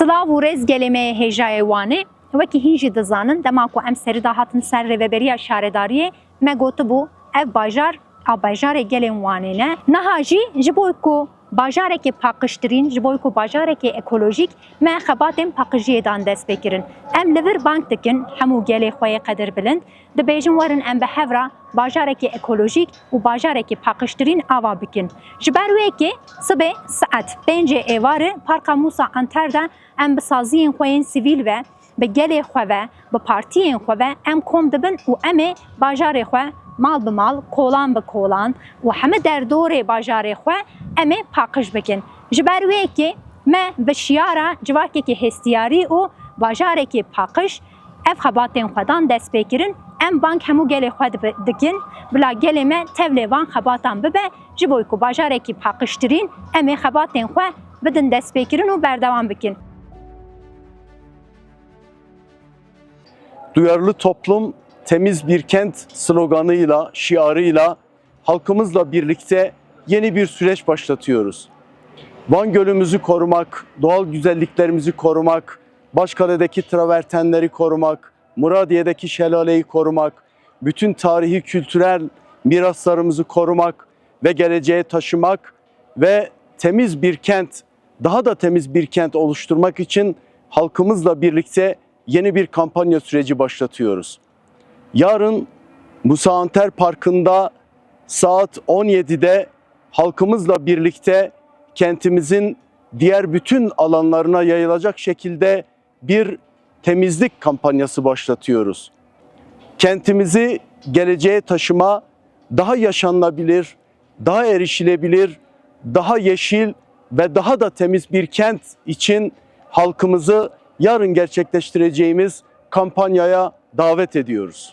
Silav û rêz gelêmeyê hêjayê wanê wekî hîn jî dizanin dema ku em serî dahatin ser rêveberiya şaredariyê me gotibû ev bajar a bajarê gelên wanê ne. Niha jî ku bajarekê paqiştirîn ji bo ku bajarekê ekolojîk me xebatên paqijiyê dan dest pê kirin. Em li vir bank dikin hemû gelê xwe yê qedir bilind dibêjin werin em bi hevra ekolojîk û bajarekê paqiştirîn ava bikin. Ji ber wêkê sibê saet pêncê êvarê Parka Musa Anter de em bi saziyên xwe yên sivîl ve bi gelê xwe ve bi partiyên xwe ve em kom dibin û em ê bajarê xwe mal bi mal, kolan bi kolan û heme derdorê bajarê xwe em ê paqij bikin. Ji ber wêkê me bi şiyara civakekî hestiyarî û bajarekî paqij ev xebatên xwedan dest pê kirin em bank hemû gelê xwe dikin bila gelê me tevlê van xebatan bibe ji bo ku bajarekî paqiştirîn em ê xebatên xwe bidin dest pê kirin û berdewam bikin. Duyarlı toplum temiz bir kent sloganıyla, şiarıyla halkımızla birlikte yeni bir süreç başlatıyoruz. Van Gölümüzü korumak, doğal güzelliklerimizi korumak, Başkale'deki travertenleri korumak, Muradiye'deki şelaleyi korumak, bütün tarihi kültürel miraslarımızı korumak ve geleceğe taşımak ve temiz bir kent, daha da temiz bir kent oluşturmak için halkımızla birlikte yeni bir kampanya süreci başlatıyoruz. Yarın Musa Anter Parkı'nda saat 17'de halkımızla birlikte kentimizin diğer bütün alanlarına yayılacak şekilde bir temizlik kampanyası başlatıyoruz. Kentimizi geleceğe taşıma, daha yaşanılabilir, daha erişilebilir, daha yeşil ve daha da temiz bir kent için halkımızı yarın gerçekleştireceğimiz kampanyaya davet ediyoruz.